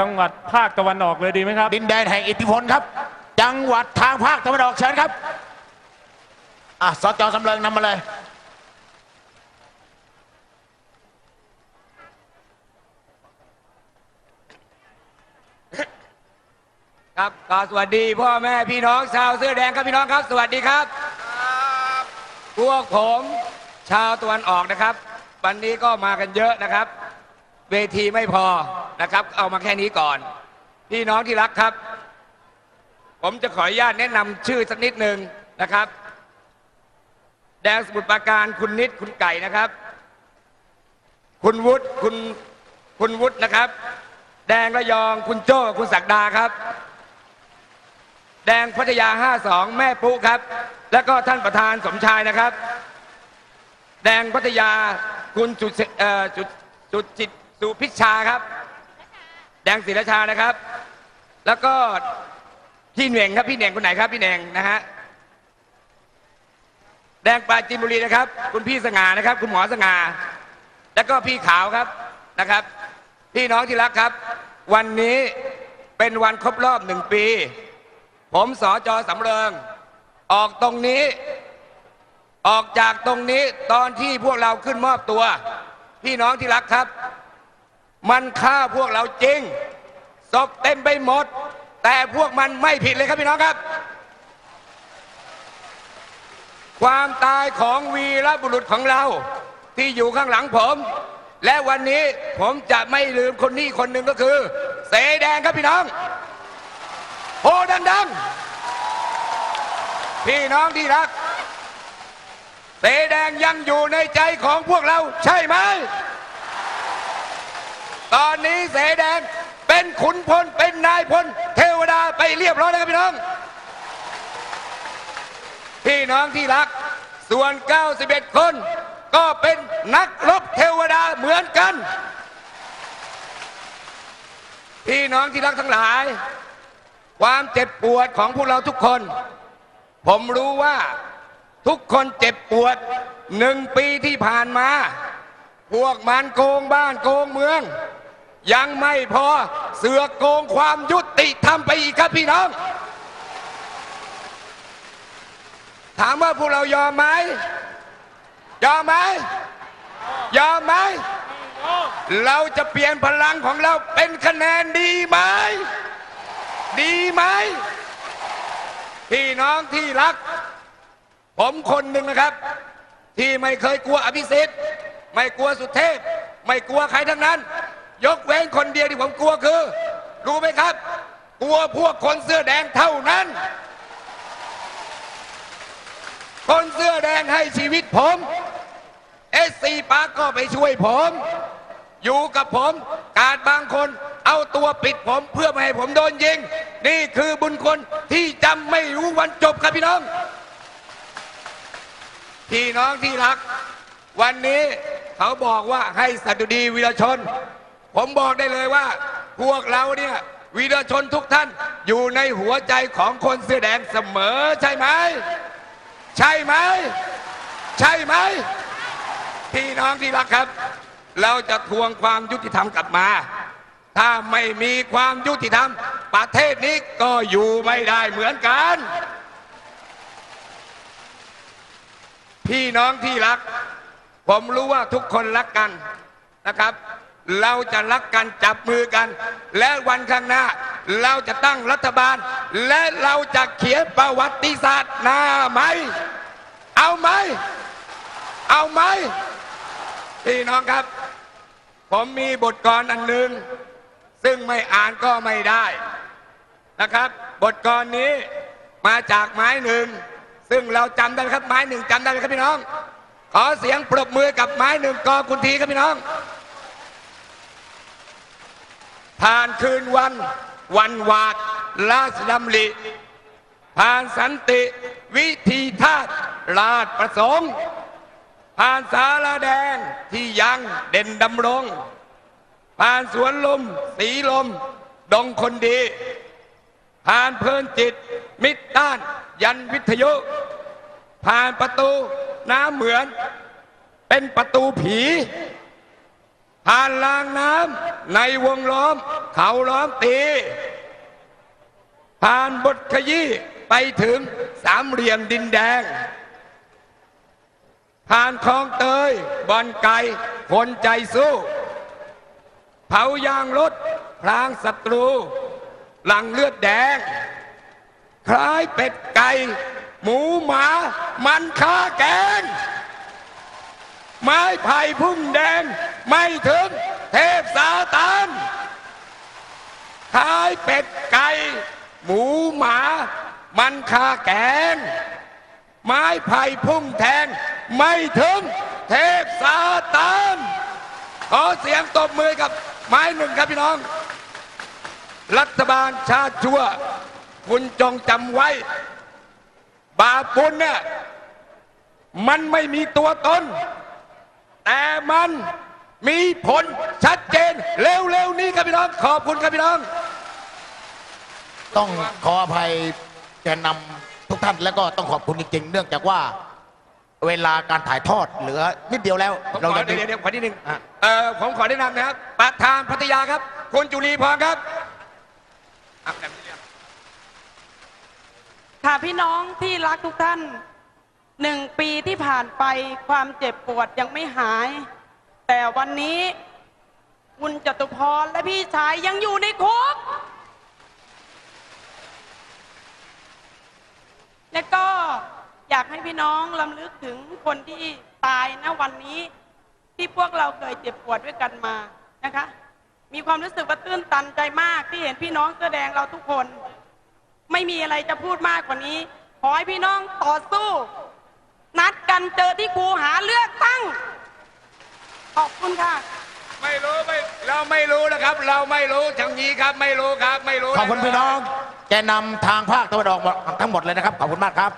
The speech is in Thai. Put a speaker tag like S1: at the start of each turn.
S1: จังหวัดภาคตะวันออกเลยดีไหมครับ
S2: ดินแดนแห่งอิทธิพลครับ จังหวัดทางภาคตะวันออกเชิญครับอะสจสำเริงนำมาเลย
S3: ครับก็สวัสดีพ่อแม่พี่น้องชาวเสื้อแดงครับพี่น้องครับ สวัสดีครับ พวกผมชาวตะวันออกนะครับ วันนี้ก็มากันเยอะนะครับ เวทีไม่พอนะครับ เอามาแค่นี้ก่อน พี่น้องที่รักครับ ผมจะขออนุญาตแนะนำชื่อสักนิดหนึ่งนะครับ แดงสมุทรปราการคุณนิดคุณไก่นะครับ คุณวุฒิคุณคุณวุฒินะครับ แดงระยองคุณโจ้คุณศักดาครับ แดงพัทยา 52 แม่ปุ๊ครับ แล้วก็ท่านประธานสมชายนะครับ แดงพัทยาคุณจุดจุดจุดจิต สุพิชชาครับ แดงศิรชานะครับ แล้วก็พี่เหน่งครับพี่เหน่งคนไหนครับพี่เหน่งนะฮะแดงปราจีนบุรีนะครับ คุณพี่สง่านะครับ คุณหมอสง่าแล้วก็พี่ขาวครับนะครับ พี่น้องที่รักครับ วันนี้เป็นวันครบรอบหนึ่งปี ผมสอจอสำเริง ออกตรงนี้ ออกจากตรงนี้ตอนที่พวกเราขึ้นมอบตัว พี่น้องที่รักครับ มันฆ่าพวกเราจริงศพเต็มไปหมด แต่พวกมันไม่ผิดเลยครับพี่น้องครับ ความตายของวีรบุรุษของเราที่อยู่ข้างหลังผม และวันนี้ผมจะไม่ลืมคนนี้คนหนึ่งก็คือ เสแดงครับพี่น้องโอ้ดังๆ พี่น้องที่รักเสแดงยังอยู่ในใจของพวกเราใช่ไหม ตอนนี้เสแดงเป็นขุนพลเป็นนายพลเทวดาไปเรียบร้อยแล้วครับพี่น้อง พี่น้องที่รัก ส่วน 91 คน ก็เป็นนักรบเทวดาเหมือนกัน พี่น้องที่รักทั้งหลาย ความเจ็บปวดของพวกเราทุกคน ผมรู้ว่าทุกคนเจ็บปวดหนึ่งปีที่ผ่านมา พวกมันโกงบ้านโกงเมือง ยังไม่พอเสือกโกงความยุติธรรมไปอีกครับพี่น้อง ถามว่าพวกเรายอมไหมยอมไหมยอมไหมเราจะเปลี่ยนพลังของเราเป็นคะแนนดีไหม ดีไหม พี่น้องที่รัก ผมคนหนึ่งนะครับ ที่ไม่เคยกลัวอภิสิทธิ์ ไม่กลัวสุเทพ ไม่กลัวใครทั้งนั้น ยกเว้นคนเดียวที่ผมกลัวคือ รู้ไหมครับ กลัวพวกคนเสื้อแดงเท่านั้น คนเสื้อแดงให้ชีวิตผมเอสซีปาร์ก็ไปช่วยผม อยู่กับผม การบางคนเอาตัวปิดผมเพื่อไม่ให้ผมโดนยิง นี่คือบุญคนที่จำไม่รู้วันจบครับพี่น้อง พี่น้องที่รัก วันนี้เขาบอกว่าให้สัตดีวีรชน ผมบอกได้เลยว่า พวกเราเนี่ยวีรชนทุกท่านอยู่ในหัวใจของคนเสื้อแดงเสมอใช่ไหม ใช่ไหม ใช่ไหม พี่น้องที่รักครับ เราจะทวงความยุติธรรมกลับมา ถ้าไม่มีความยุติธรรม ประเทศนี้ก็อยู่ไม่ได้เหมือนกัน พี่น้องที่รัก ผมรู้ว่าทุกคนรักกันนะครับ เราจะรักกันจับมือกัน และวันข้างหน้า เราจะตั้งรัฐบาล และเราจะเขียนประวัติศาสตร์หน้าไหม เอาไหม เอาไหมพี่น้องครับ ผมมีบทกลอนอันหนึ่งซึ่งไม่อ่านก็ไม่ได้นะครับ บทกลอนนี้มาจากไม้หนึ่ง ซึ่งเราจำได้ครับไม้หนึ่งจำได้ครับพี่น้อง ขอเสียงปรบมือกับไม้หนึ่งกอคุณทีครับพี่น้อง ผ่านคืนวัน วันวาดราชดำริผ่านสันติ วิธีทาสราชประสงค์ ผ่านสาราแดงที่ยังเด่นดำรง ผ่านสวนลม สีลม ดงคนดี ผ่านเพลินจิต มิตรด้าน ยันวิทยุ ผ่านประตูน้ำเหมือน เป็นประตูผี ผ่านลางน้ำในวงล้อม เขาล้อมตี ผ่านบทขยี้ไปถึงสามเหลี่ยมดินแดง ผ่านคลองเตยบอนไก่คนใจสู้ เผายางรถพลางศัตรู หลังเลือดแดง คล้ายเป็ดไก่ หมูหมา มันค้าแกง ไม้ไผ่พุ่มแดง ไม่ถึงเทพซาตานคล้ายเป็ดไก่ หมูหมา มันคาแกง ไม้ไผ่พุ่มแทง ไม่ถึงเทพซาตานขอเสียงตบมือกับไม้หนึ่งครับพี่น้อง รัฐบาลชาติชั่ว คุณจงจำไว้ บาปบุญเนี่ยมันไม่มีตัวตน แต่มันมีผลชัดเจนเร็วๆนี้ครับพี่น้อง ขอบคุณครับพี่น้อง
S2: ต้องขออภัยแกนนำทุกท่านแล้วก็ต้องขอบคุณจริงๆ เนื่องจากว่าเวลาการถ่ายทอดเหลือนิดเดียวแล้ว
S3: ผมข
S2: เรา
S3: อ
S2: จะ
S3: เดี๋ยวเดี๋ยวขอนิดนึง
S2: อะ
S3: เอ่อผมขอแนะนำนะครับ ประธานพัทยาครับ คุณจุลีพรครับอะแบบนี้เลย
S4: ค่ะพี่น้องที่รักทุกท่าน หนึ่งปีที่ผ่านไปความเจ็บปวดยังไม่หาย แต่วันนี้คุณจตุพรและพี่ชายยังอยู่ในคุก และก็อยากให้พี่น้องลำลึกถึงคนที่ตายนะวันนี้ ที่พวกเราเคยเจ็บปวดด้วยกันมานะคะ มีความรู้สึกว่าตื้นตันใจมากที่เห็นพี่น้องเสื้อแดงเราทุกคน ไม่มีอะไรจะพูดมากกว่านี้ ขอให้พี่น้องต่อสู้ นัดกันเจอที่ครูหาเลือกตั้ง ขอบคุณค่ะ
S3: ไม่รู้ไม่เราไม่รู้นะครับ เราไม่รู้ทางนี้ครับไม่รู้ครับ ไม่รู้
S2: ขอบคุณพี่น้อง แกนนำทางภาคตะวันออกทั้งหมดเลยนะครับ ขอบคุณมากครับ